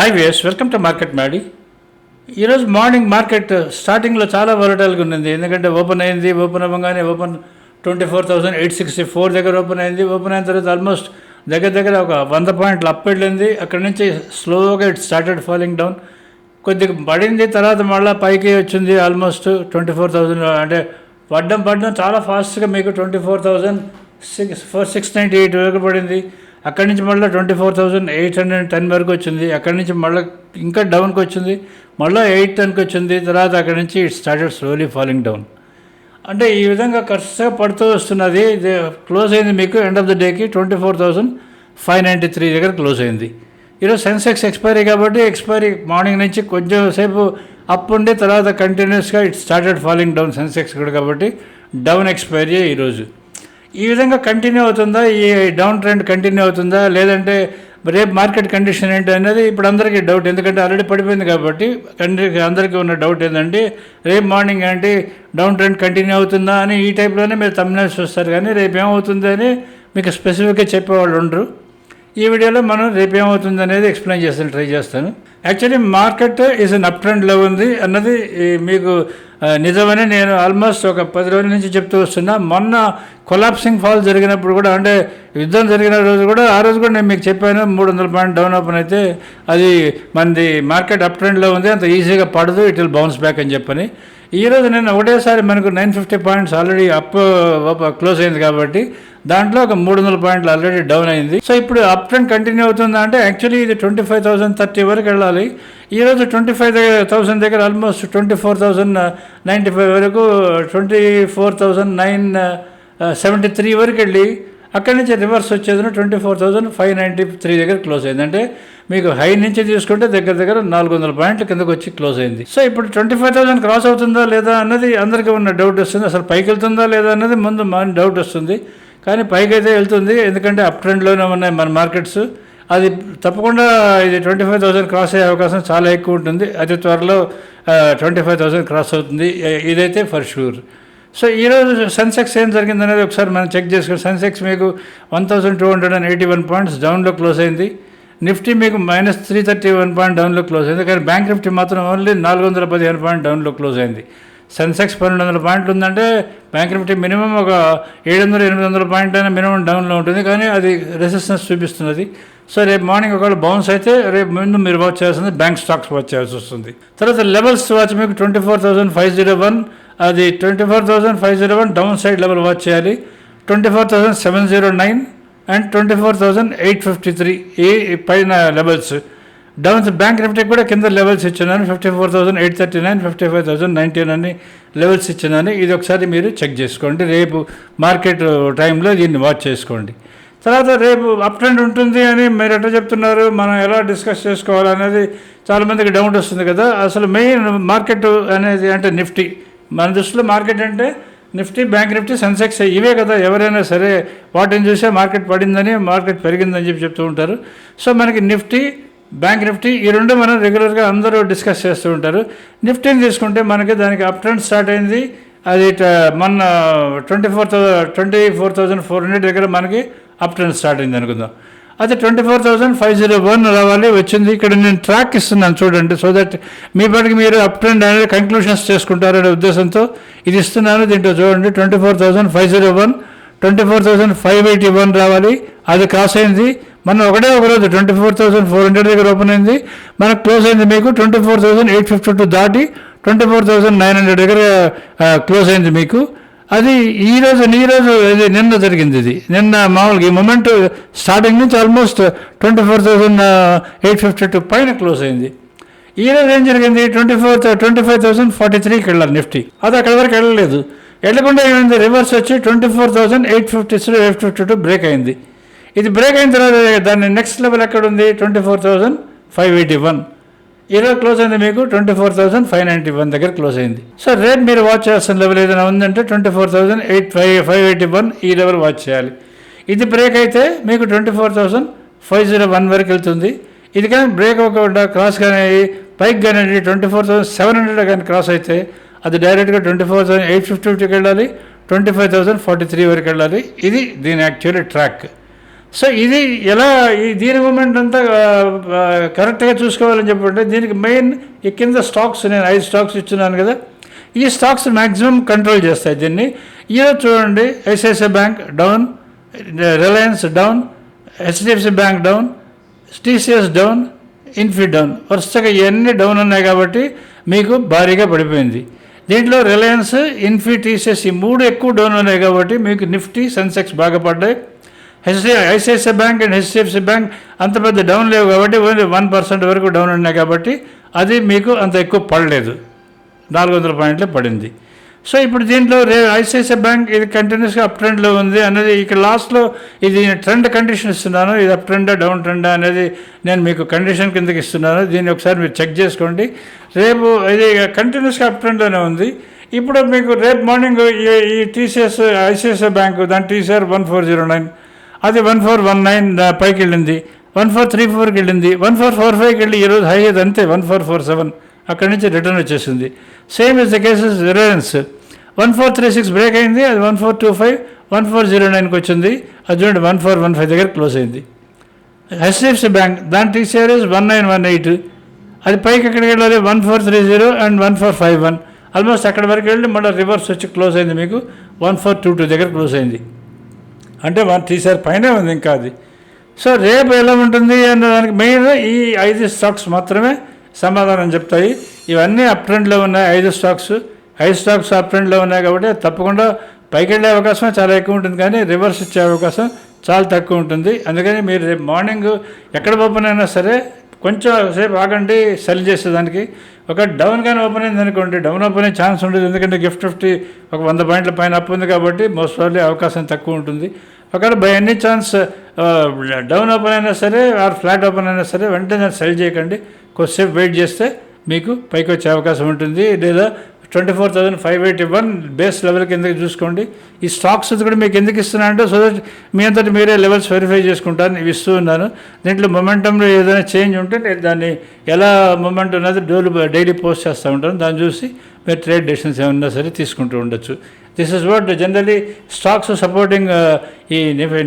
Hi వేస్ welcome to market Maddy ఈరోజు morning market స్టార్టింగ్లో చాలా వరటల్గా ఉంది ఎందుకంటే ఓపెన్ అయింది ఓపెన్ అవ్వగానే open twenty four thousand eight sixty four దగ్గర ఓపెన్ అయింది. ఓపెన్ అయిన తర్వాత ఆల్మోస్ట్ దగ్గర దగ్గర ఒక వంద పాయింట్లు అప్ వెళ్ళింది. అక్కడ నుంచి స్లోగా ఇట్ స్టార్టెడ్ ఫాలింగ్ డౌన్ కొద్దిగా పడింది తర్వాత మళ్ళీ పైకి వచ్చింది ఆల్మోస్ట్ ట్వంటీ ఫోర్ థౌసండ్ అంటే పడ్డం పడ్డం చాలా ఫాస్ట్గా మీకు twenty four thousand six four six ninety eight వరకు పడింది. అక్కడి నుంచి మళ్ళీ twenty four thousand eight hundred ten వరకు వచ్చింది అక్కడి నుంచి మళ్ళీ ఇంకా డౌన్కి వచ్చింది మళ్ళీ ఎయిట్ టెన్కి వచ్చింది తర్వాత అక్కడి నుంచి it started slowly falling down అంటే ఈ విధంగా ఖర్చుగా పడుతూ వస్తున్నది. క్లోజ్ అయింది మీకు ఎండ్ ఆఫ్ ద డేకి twenty four thousand five ninety three దగ్గర క్లోజ్ అయింది. ఈరోజు సెన్సెక్స్ ఎక్స్పైరీ కాబట్టి ఎక్స్పైరీ మార్నింగ్ నుంచి కొంచెం సేపు అప్ ఉండి తర్వాత కంటిన్యూస్గా it started falling down Sensex కూడా కాబట్టి డౌన్ ఎక్స్పైరీ ఈరోజు. ఈ విధంగా కంటిన్యూ అవుతుందా? ఈ డౌన్ ట్రెండ్ కంటిన్యూ అవుతుందా? లేదంటే రేపు మార్కెట్ కండిషన్ ఏంటి అనేది ఇప్పుడు అందరికీ డౌట్ ఎందుకంటే ఆల్రెడీ పడిపోయింది కాబట్టి అందరికీ అందరికీ ఉన్న డౌట్ ఏంటంటే రేపు మార్నింగ్ ఏంటి? డౌన్ ట్రెండ్ కంటిన్యూ అవుతుందా అని ఈ టైప్లోనే మీరు తమ్మినేసి చూస్తారు కానీ రేపు ఏమవుతుంది అని మీకు స్పెసిఫిక్గా చెప్పేవాళ్ళు ఉండరు. ఈ వీడియోలో మనం రేపేమవుతుంది అనేది ఎక్స్ప్లెయిన్ చేస్తాను ట్రై చేస్తాను. Actually market is on up ట్రెండ్లో ఉంది. అన్నది మీకు నిజమని నేను ఆల్మోస్ట్ ఒక పది రోజుల నుంచి చెప్తూ వస్తున్నా. మొన్న కొలాప్సింగ్ ఫాల్ జరిగినప్పుడు కూడా అంటే యుద్ధం జరిగిన రోజు కూడా ఆ రోజు కూడా నేను మీకు చెప్పాను మూడు వందల పాయింట్ డౌన్ ఓపెన్ అయితే అది మనది మార్కెట్ అప్ ట్రెండ్లో ఉంది. అంత ఈజీగా పడదు ఇట్ విల్ బౌన్స్ బ్యాక్ అని చెప్పని. ఈ రోజు నేను ఒకటేసారి మనకు nine fifty points already up close అయింది కాబట్టి దాంట్లో ఒక మూడు వందల పాయింట్లు ఆల్రెడీ డౌన్ అయింది. సో ఇప్పుడు అప్ ట్రెండ్ కంటిన్యూ అవుతుందా అంటే యాక్చువల్లీ ఇది ట్వంటీ ఫైవ్ థౌసండ్ థర్టీ వరకు వెళ్ళాలి. ఈ రోజు ట్వంటీ ఫైవ్ థౌసండ్ దగ్గర almost twenty four thousand ninety five వరకు twenty four thousand nine seventy three వరకు వెళ్ళి అక్కడి నుంచి రివర్స్ వచ్చేది twenty four thousand five ninety three దగ్గర క్లోజ్ అయింది. అంటే మీకు హై నుంచి తీసుకుంటే దగ్గర దగ్గర నాలుగు వందల పాయింట్ల కిందకు వచ్చి క్లోజ్ అయింది. సో ఇప్పుడు ట్వంటీ ఫైవ్ థౌసండ్ క్రాస్ అవుతుందా లేదా అన్నది అందరికీ ఉన్న డౌట్ వస్తుంది. అసలు పైకి వెళ్తుందా లేదా అన్నది ముందు మన డౌట్ వస్తుంది. కానీ పైకి అయితే వెళ్తుంది. ఎందుకంటే అప్ ట్రెండ్లోనే ఉన్నాయి మన మార్కెట్స్. అది తప్పకుండా ఇది ట్వంటీ ఫైవ్ థౌసండ్ క్రాస్ అయ్యే అవకాశం చాలా ఎక్కువ ఉంటుంది. అతి త్వరలో ట్వంటీ ఫైవ్ థౌసండ్ క్రాస్ అవుతుంది. ఇదైతే ఫర్ షూర్ సో ఈరోజు సెన్సెక్స్ ఏం జరిగింది అనేది ఒకసారి మనం చెక్ చేసుకోండి సెన్సెక్స్ మీకు one thousand two hundred and eighty one points డౌన్లో క్లోజ్ అయింది. నిఫ్టీ మీకు minus three thirty one point డౌన్లో క్లోజ్ అయింది. కానీ బ్యాంక్ నిఫ్టీ మాత్రం ఓన్లీ నాలుగు వందల పదిహేను పాయింట్ డౌన్లో క్లోజ్ అయింది. సెన్సెక్స్ పన్నెండు వందల పాయింట్లు ఉందంటే బ్యాంక్ నిఫ్టీ మినిమం ఒక ఏడు వందల ఎనిమిది వందల పాయింట్ అయినా మినిమం డౌన్లో ఉంటుంది. కానీ అది రెసిస్టెన్స్ చూపిస్తున్నది. సో రేపు మార్నింగ్ ఒకవేళ బౌన్స్ అయితే రేపు ముందు మీరు వాచ్ చేయాల్సింది బ్యాంక్ స్టాక్స్ వాచ్ చేయాల్సి వస్తుంది. తర్వాత లెవెల్స్ వాచ్ మీకు twenty four thousand five zero one అది twenty four thousand five zero one down side level watch చేయాలి. Twenty four thousand seven zero nine and twenty four thousand eight fifty three ఈ పైన levels downs bank Nifty కూడా కింద levels ఇచ్చినాను fifty four thousand eight thirty nine fifty five thousand nineteen అని levels ఇచ్చినాను ఇది ఒకసారి మీరు చెక్ చేసుకోండి. రేపు మార్కెట్ టైంలో దీన్ని వాచ్ చేసుకోండి. తర్వాత రేపు అప్ ట్రెండ్ ఉంటుంది అని మీరు ఎట్లా చెప్తున్నారు? మనం ఎలా డిస్కస్ చేసుకోవాలనేది చాలామందికి డౌట్ వస్తుంది కదా. అసలు మెయిన్ మార్కెట్ అనేది అంటే నిఫ్టీ మన దృష్టిలో మార్కెట్ అంటే నిఫ్టీ బ్యాంక్ నిఫ్టీ సెన్సెక్స్ ఇవే కదా. ఎవరైనా సరే వాటిని చూసే మార్కెట్ పడిందని మార్కెట్ పెరిగిందని చెప్పి చెప్తూ ఉంటారు. సో మనకి నిఫ్టీ బ్యాంక్ నిఫ్టీ ఈ రెండు మనం రెగ్యులర్గా అందరూ డిస్కస్ చేస్తూ ఉంటారు. నిఫ్టీని తీసుకుంటే మనకి దానికి అప్ ట్రెండ్ స్టార్ట్ అయింది. అది ట- మొన్న twenty four twenty four thousand four hundred దగ్గర మనకి అప్ ట్రెండ్ స్టార్ట్ అయింది అనుకుందాం. అయితే twenty four thousand five zero one రావాలి వచ్చింది. ఇక్కడ నేను ట్రాక్ ఇస్తున్నాను చూడండి సో దట్ మీ పాటికి మీరు అప్ ట్రెండ్ అనేది కంక్లూషన్స్ చేసుకుంటారనే ఉద్దేశంతో ఇది ఇస్తున్నాను. దీంట్లో చూడండి twenty four thousand five zero one twenty four thousand five eighty one రావాలి. అది క్రాస్ అయింది. మనం ఒకటే ఒక రోజు twenty four thousand four hundred దగ్గర ఓపెన్ అయింది. మనకు క్లోజ్ అయింది మీకు twenty four thousand eight fifty two దాటి twenty four thousand nine hundred దగ్గర క్లోజ్ అయింది మీకు. అది ఈ రోజు ఈ రోజు ఇది నిన్న జరిగింది ఇది. నిన్న మామూలుగా ఈ మూమెంట్ స్టార్టింగ్ నుంచి almost twenty four thousand eight fifty two పైన క్లోజ్ అయింది. ఈ ఏం జరిగింది? Twenty four twenty five thousand forty త్రీకి వెళ్ళాలి నిఫ్టీ. అది అక్కడ వరకు వెళ్ళలేదు. వెళ్ళకుండా ఏమైంది? రివర్స్ వచ్చి twenty four thousand eight fifty eight fifty two break అయింది. ఇది బ్రేక్ అయిన తర్వాత దాని నెక్స్ట్ లెవెల్ ఎక్కడ ఉంది twenty four thousand five eighty one ఈరోజు క్లోజ్ అయింది మీకు twenty four thousand five ninety one దగ్గర క్లోజ్ అయింది. సో రేట్ మీరు వాచ్ చేస్తున్న లెవెల్ ఏదైనా ఉందంటే twenty four thousand eight five five eighty one ఈ లెవెల్ వాచ్ చేయాలి. ఇది బ్రేక్ అయితే మీకు twenty four thousand five zero one వరకు వెళ్తుంది. ఇది కానీ బ్రేక్ అవ్వకుండా క్రాస్ కానీ పైకి కానీ twenty four thousand seven hundred కానీ క్రాస్ అయితే అది డైరెక్ట్గా twenty four thousand eight fifty ఫిఫ్టీకి వెళ్ళాలి twenty five thousand forty three వరకు వెళ్ళాలి. ఇది దీని యాక్చువల్లీ ట్రాక్ సో ఇది ఎలా ఈ దీని మూమెంట్ అంతా కరెక్ట్గా చూసుకోవాలని చెప్పంటే దీనికి మెయిన్ ఈ కింద స్టాక్స్ నేను ఐదు స్టాక్స్ ఇచ్చున్నాను కదా ఈ స్టాక్స్ మ్యాక్సిమం కంట్రోల్ చేస్తాయి దీన్ని. ఈరోజు చూడండి ICICI bank down Reliance down HDFC bank down TCS down Infy down. వరుసగా ఇవన్నీ డౌన్ ఉన్నాయి కాబట్టి మీకు భారీగా పడిపోయింది. దీంట్లో రిలయన్స్ ఇన్ఫీ టీసీఎస్ ఈ మూడు ఎక్కువ డౌన్ ఉన్నాయి కాబట్టి మీకు నిఫ్టీ సెన్సెక్స్ బాగా పడ్డాయి. HD ICICI bank and HDFC bank అంత పెద్ద డౌన్ లేవు కాబట్టి ఓన్లీ వన్ పర్సెంట్ వరకు డౌన్ ఉన్నాయి కాబట్టి అది మీకు అంత ఎక్కువ పడలేదు. నాలుగు వందల పాయింట్లే పడింది. సో ఇప్పుడు దీంట్లో రే ఐసిఐసిఐ బ్యాంక్ ఇది కంటిన్యూస్గా అప్ ట్రెండ్లో ఉంది అనేది ఇక్కడ లాస్ట్లో ఇది ట్రెండ్ కండిషన్ ఇస్తున్నాను. ఇది అప్ ట్రెండా డౌన్ ట్రెండా అనేది నేను మీకు కండిషన్ కిందకి ఇస్తున్నాను. దీన్ని ఒకసారి మీరు చెక్ చేసుకోండి. రేపు ఇది కంటిన్యూస్గా అప్ ట్రెండ్లోనే ఉంది. ఇప్పుడు మీకు రేపు మార్నింగ్ ఈ- ఈ టీసీఎస్ ఐసిఐసిఐ బ్యాంకు దాని TCR one four zero nine అది వన్ ఫోర్ వన్ నైన్ పైకి వెళ్ళింది వన్ ఫోర్ త్రీ ఫోర్కి వెళ్ళింది వన్ ఫోర్ ఫోర్ ఫైవ్కి వెళ్ళి ఈరోజు హై అది అంతే వన్ ఫోర్ ఫోర్ సెవెన్ అక్కడి నుంచి రిటర్న్ వచ్చేసింది same is the cases Reliance one four three six break అయింది అది one four two five one four zero నైన్కి వచ్చింది అది చూడండి వన్ ఫోర్ వన్ ఫైవ్ దగ్గర క్లోజ్ అయింది హెచ్డిఎఫ్సి బ్యాంక్ దాని TCRS one nine one eight అది పైకి ఎక్కడికి వెళ్ళాలి one four three zero and one four five one almost అక్కడి వరకు వెళ్ళి మళ్ళీ రివర్స్ వచ్చి క్లోజ్ అయింది మీకు వన్ ఫోర్ టూ టూ దగ్గర క్లోజ్ అయింది అంటే వన్ తీసారి పైన ఉంది ఇంకా అది. సో రేపు ఎలా ఉంటుంది అన్న దానికి మెయిన్ ఈ ఐదు స్టాక్స్ మాత్రమే సమాధానం చెప్తాయి. ఇవన్నీ అప్ ట్రెండ్లో ఉన్నాయి ఐదు స్టాక్స్. ఐదు స్టాక్స్ అప్ ట్రెండ్లో ఉన్నాయి కాబట్టి తప్పకుండా పైకి వెళ్ళే అవకాశం చాలా ఎక్కువ ఉంటుంది కానీ రివర్స్ ఇచ్చే అవకాశం చాలా తక్కువ ఉంటుంది. అందుకని మీరు రేపు మార్నింగ్ ఎక్కడ ఓపెన్ అయినా సరే కొంచెం సేపు ఆగండి సెల్ చేసేదానికి. ఒక డౌన్ కానీ ఓపెన్ అయింది అనుకోండి డౌన్ ఓపెన్ అయ్యే ఛాన్స్ ఉండదు. ఎందుకంటే గిఫ్ట్ ఫిఫ్టీ ఒక వంద పాయింట్ల పైన అప్ ఉంది కాబట్టి మోస్ట్ ప్రాబ్లీ అవకాశం తక్కువ ఉంటుంది. ఒకవేళ by any chance down open అయినా సరే ఆర్ ఫ్లాట్ ఓపెన్ అయినా సరే వెంటనే సెల్ చేయకండి. కొద్దిసేపు వెయిట్ చేస్తే మీకు పైకి వచ్చే అవకాశం ఉంటుంది. లేదా twenty four thousand five eighty one base level కిందకి చూసుకోండి. ఈ స్టాక్స్ కూడా మీకు ఎందుకు ఇస్తున్నా అంటే సో దట్ మీ అంతటి మీరే లెవెల్స్ వెరిఫై చేసుకుంటాను ఇస్తూ ఉన్నాను. దీంట్లో మొమెంటంలో ఏదైనా చేంజ్ ఉంటే నేను దాన్ని ఎలా మొమెంట్ ఉన్నది డోలు డైలీ పోస్ట్ చేస్తూ ఉంటాను. దాన్ని చూసి మీరు ట్రేడ్ డెసిషన్స్ ఏమన్నా సరే తీసుకుంటూ ఉండొచ్చు. This is what generally stocks supporting ఈ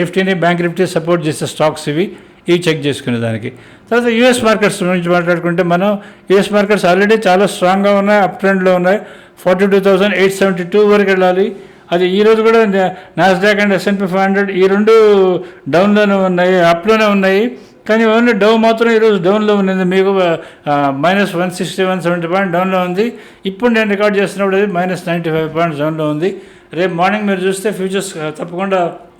నిఫ్టీని బ్యాంక్ నిఫ్టీ సపోర్ట్ చేసే స్టాక్స్ ఇవి. ఇవి చెక్ చేసుకునే దానికి తర్వాత యూఎస్ మార్కెట్స్ గురించి మాట్లాడుకుంటే మనం యూఎస్ మార్కెట్స్ ఆల్రెడీ చాలా స్ట్రాంగ్గా ఉన్నాయి అప్ ట్రెండ్లో ఉన్నాయి. Forty two thousand eight seventy two వరకు వెళ్ళాలి. అది ఈ రోజు కూడా Nasdaq and S and P five hundred ఈ రెండు డౌన్లోనే ఉన్నాయి అప్లోనే ఉన్నాయి. కానీ ఓన్లీ డౌ మాత్రం ఈరోజు డౌన్లో ఉన్నది. మీకు minus one sixty one seventy point డౌన్లో ఉంది. ఇప్పుడు నేను రికార్డ్ చేస్తున్నప్పుడు అది మైనస్ నైంటీ ఫైవ్ పాయింట్స్ డౌన్లో ఉంది. రేపు మార్నింగ్ మీరు చూస్తే ఫ్యూచర్స్ తప్పకుండా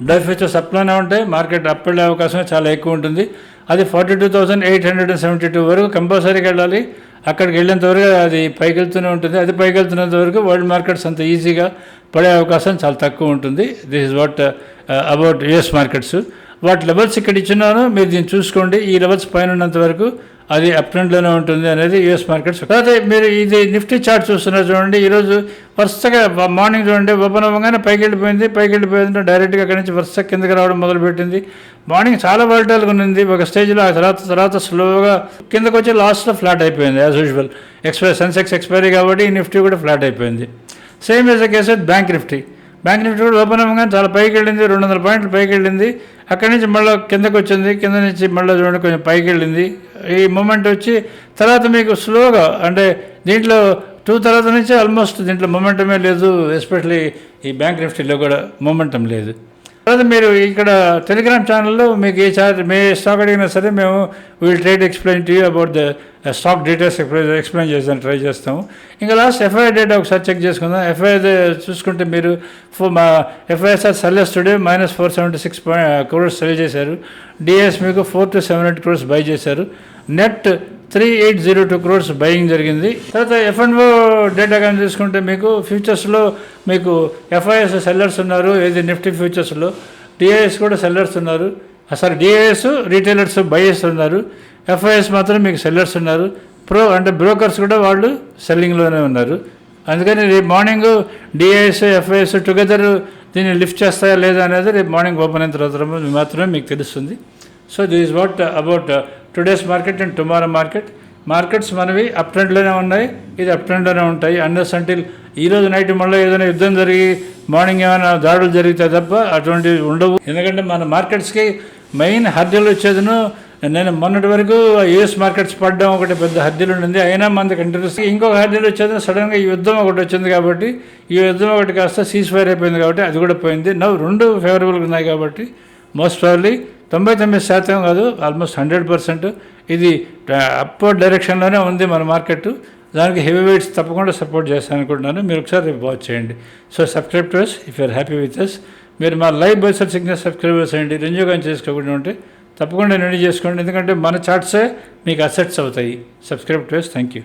డై ఫ్యూచర్స్ అప్లోనే ఉంటాయి. మార్కెట్ అప్ వెళ్ళే అవకాశం చాలా ఎక్కువ ఉంటుంది. అది forty two thousand eight hundred and seventy two వరకు కంపల్సరీకి వెళ్ళాలి. అక్కడికి వెళ్ళేంత వరకు అది పైకి వెళ్తూనే ఉంటుంది. అది పైకి వెళ్తున్నంత వరకు వరల్డ్ మార్కెట్స్ అంత ఈజీగా పడే అవకాశం చాలా తక్కువ ఉంటుంది. This is what about US markets వాటి లెవెల్స్ ఇక్కడ ఇచ్చినాను మీరు దీన్ని చూసుకోండి. ఈ లెవెల్స్ పైన ఉన్నంత వరకు అది అప్ ట్రెండ్లోనే ఉంటుంది అనేది యూఎస్ మార్కెట్స్ తర్వాత మీరు ఇది నిఫ్టీ చార్ట్ చూస్తున్నారు చూడండి ఈరోజు వరుసగా మార్నింగ్ చూడండి ఓపెన్ అవ్వగానే పైకి వెళ్ళిపోయింది పైకి వెళ్ళిపోయింది డైరెక్ట్గా అక్కడి నుంచి వరుస కిందకి రావడం మొదలుపెట్టింది. మార్నింగ్ చాలా వాలిటైల్గా ఉంది ఒక స్టేజ్లో ఆ తర్వాత తర్వాత స్లోగా కిందకు వచ్చి లాస్ట్లో ఫ్లాట్ అయిపోయింది as usual expire Sensex expiry కాబట్టి ఈ నిఫ్టీ కూడా ఫ్లాట్ అయిపోయింది. Same as a cases bank Nifty bank Nifty కూడా ఓపెన్ అవ్వగానే చాలా పైకి వెళ్ళింది రెండు వందల పాయింట్లు పైకి వెళ్ళింది. అక్కడి నుంచి మళ్ళీ కిందకు వచ్చింది కింద నుంచి మళ్ళీ చూడండి కొంచెం పైకి వెళ్ళింది. ఈ మూమెంట్ వచ్చి తర్వాత మీకు స్లోగా అంటే దీంట్లో టూ తర్వాత నుంచి ఆల్మోస్ట్ దీంట్లో మొమెంటమే లేదు ఎస్పెషలీ ఈ బ్యాంక్ నిఫ్టీలో కూడా మొమెంటం లేదు. తర్వాత మీరు ఇక్కడ టెలిగ్రామ్ ఛానల్లో మీకు ఏ చార్జ్ మే స్టాక్ అడిగినా సరే మేము we'll trade explain to about the stock details explain చేసాను ట్రై చేస్తాము ఇంకా లాస్ట్ ఎఫ్ఐఆర్ డేటా ఒకసారి చెక్ చేసుకుందాం. ఎఫ్ఐఆర్ చూసుకుంటే మీరు ఫో- మా FISR sellers today minus four seventy six crores sell చేశారు. డిఎస్ మీకు four two seven eight crores buy చేశారు. Net three eight zero two crores buying జరిగింది. తర్వాత ఎఫ్ అండ్ ఓ డేటా కానీ చూసుకుంటే మీకు ఫ్యూచర్స్లో మీకు ఎఫ్ఐఎస్ సెల్లర్స్ ఉన్నారు ఏది నిఫ్టీ ఫ్యూచర్స్లో. డిఐఎస్ కూడా సెల్లర్స్ ఉన్నారు. సారీ డిఐఎస్ రీటైలర్స్ బయర్స్ ఉన్నారు. ఎఫ్ఐఎస్ మాత్రం మీకు సెల్లర్స్ ఉన్నారు. ప్రో అంటే బ్రోకర్స్ కూడా వాళ్ళు సెల్లింగ్లోనే ఉన్నారు. అందుకని రేపు మార్నింగ్ డిఐఎస్ ఎఫ్ఐఎస్ టుగెదర్ దీన్ని లిఫ్ట్ చేస్తాయా లేదా అనేది రేపు మార్నింగ్ ఓపెన్ అయిన తర్వాత మాత్రమే మీకు తెలుస్తుంది. So this is what about today's market and tomorrow market markets మనవి అప్ ట్రెండ్లోనే ఉన్నాయి. ఇది అప్ ట్రెండ్లోనే ఉంటాయి. అన్నెస్ అంటిల్ ఈరోజు నైట్ మళ్ళీ ఏదైనా యుద్ధం జరిగి మార్నింగ్ ఏమైనా దాడులు జరిగితే తప్ప అటువంటివి ఉండవు. ఎందుకంటే మన మార్కెట్స్కి మెయిన్ హర్డీలు వచ్చేదిను నేను మొన్నటి వరకు యుఎస్ మార్కెట్స్ పడడం ఒకటి పెద్ద హర్డీలు ఉండింది. అయినా మనకి కంటిన్యూస్ ఇంకొక హర్డీలు వచ్చేది సడన్గా ఈ యుద్ధం ఒకటి వచ్చింది కాబట్టి ఈ యుద్ధం ఒకటి కాస్త సీజ్ ఫైర్ అయిపోయింది కాబట్టి అది కూడా పోయింది. నవ్వు రెండు ఫేవరబుల్గా ఉన్నాయి కాబట్టి మోస్ట్ ప్రాబ్లీ తొంభై తొమ్మిది శాతం కాదు ఆల్మోస్ట్ హండ్రెడ్ పర్సెంట్ ఇది అప్వర్డ్ డైరెక్షన్లోనే ఉంది మన మార్కెట్ దానికి హెవీ వెయిట్స్ తప్పకుండా సపోర్ట్ చేస్తాను అనుకుంటున్నాను. మీరు ఒకసారి రేపు వాచ్ చేయండి. So subscribe to us if you're happy with us మీరు మా లైవ్ బైసర్ సిగ్నల్ సబ్స్క్రైబర్స్ అయ్యండి. రెన్యూ చేసుకోకుండా ఉంటే తప్పకుండా రెడీ చేసుకోండి. ఎందుకంటే మన చార్ట్సే మీకు అసెట్స్ అవుతాయి. Subscribe to us thank you